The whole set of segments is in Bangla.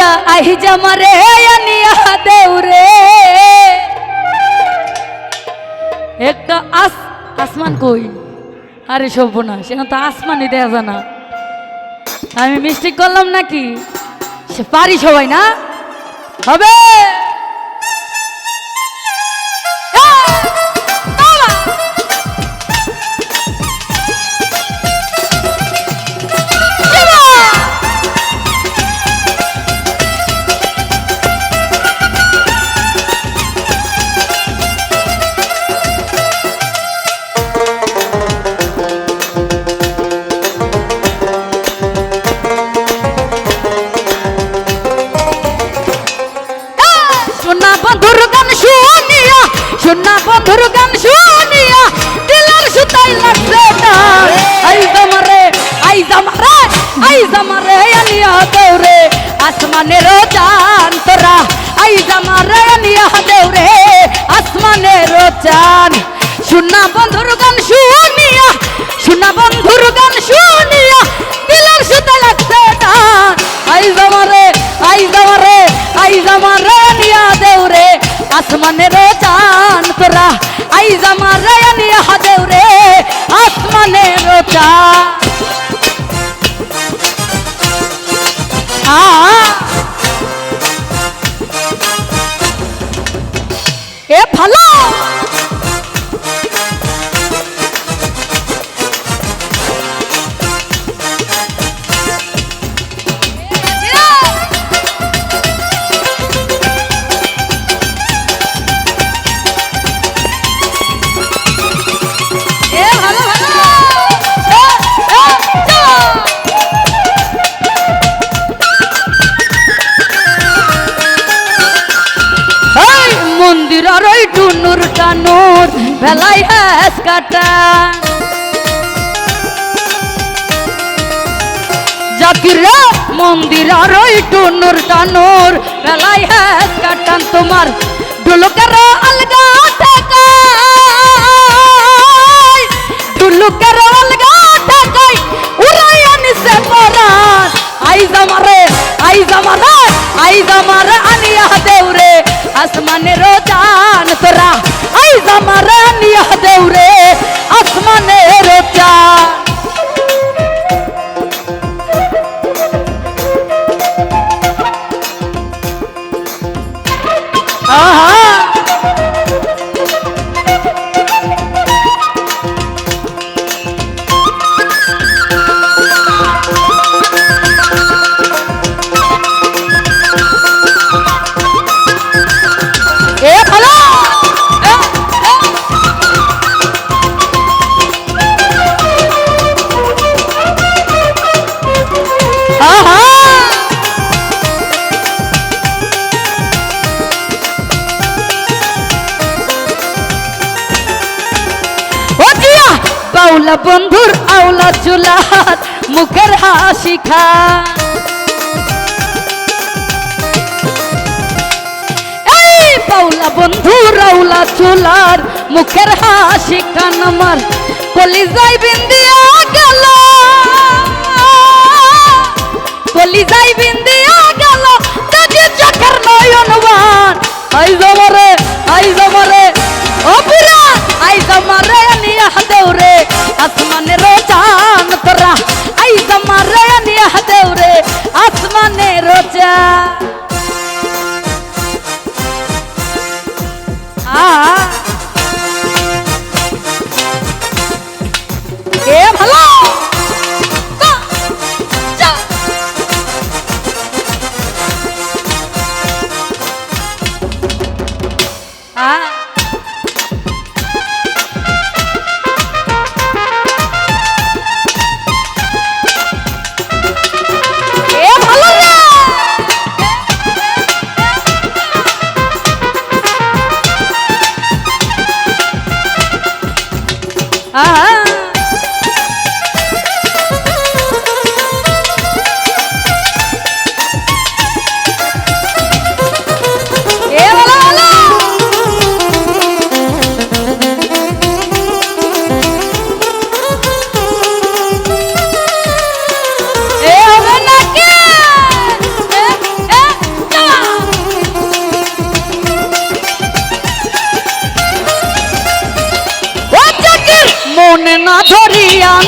কইরা আহি জামারে আনিয়া দেউরে একটা আস, আসমান কই? আরে সর্বনা সেখানে তো আসমানই দেয়া জানা আমি মিস্টেক করলাম নাকি? সে পারি সবাই না? হবে! আসমানের চান তোরা। আই জামারে আনিয়া দেউরে আসমানের চান সোনা বন্ধুর গান শুনিয়া, সোনা বন্ধুর গান শুনিয়া দিলার সুতাই লাগছে না আই জামারে আই জামারে আই জামারে নিয়া দেউরে আসমানের চান তোরা। আই জামারে নিয়া দেউরে আসমানের চান এ ভালো। ওই টুনুর টানুর ভেলাই হ্যাস কাটা। জাকিরে মন্দির আর ওই টুনুর টানুর ভেলাই কাটান তোমার ডুলুকের আলগা ডুলুকের আলগা উড়াই আনিয়া দেউরে। আসমানের চান তোরা আই জামারে আনিয়া দেউরে আসমানের চান আহা বাউলা বন্ধুর আওলা চুলাহাত মুখের হাসি খা। পাওলা বন্ধু রাউলা চুলার মুখের হাসি কান আমার। কলিজাই বিন্দিয়া গেল। আসমানের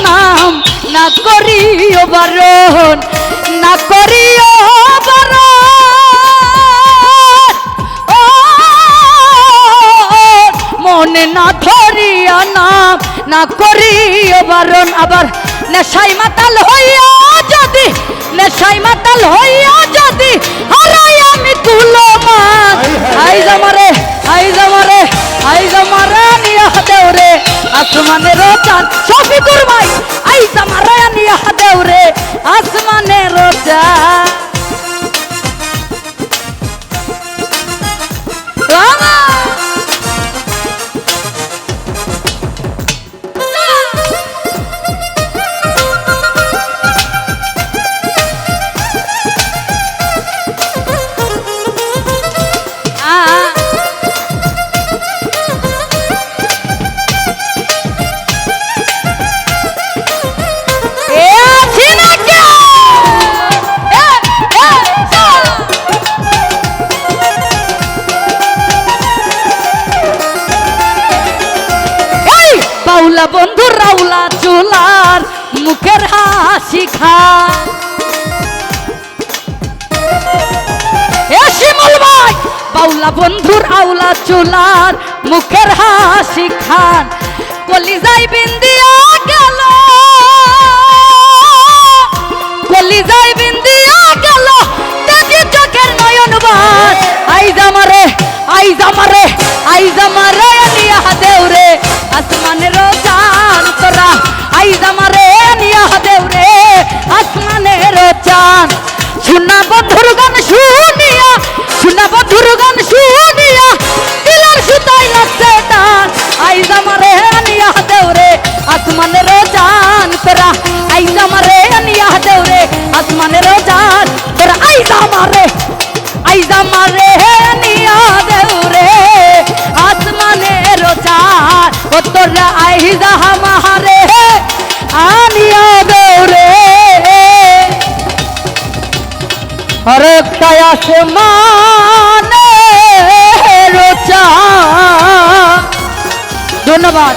নাম না করিও বারণ না করিও বারণ। ও, মনে না ধরিয়া নাম না করিও বারণ। আবার নেশাই মাতাল হইয়া যদি নেশাই মাতাল হইয়া যদি হারাই আমি তুলো মান আই জামারে আই জামারে আই জামারে নিয়া দেওরে আসমানের চাঁদ মুখের হাসি খা শিমুল ভাই, বাউলা বন্ধুর আউলা চুলার মুখের হাসি খান। কলিজাই বিন্দিয়া গেল। আসমানের চাঁদ। ধন্যবাদ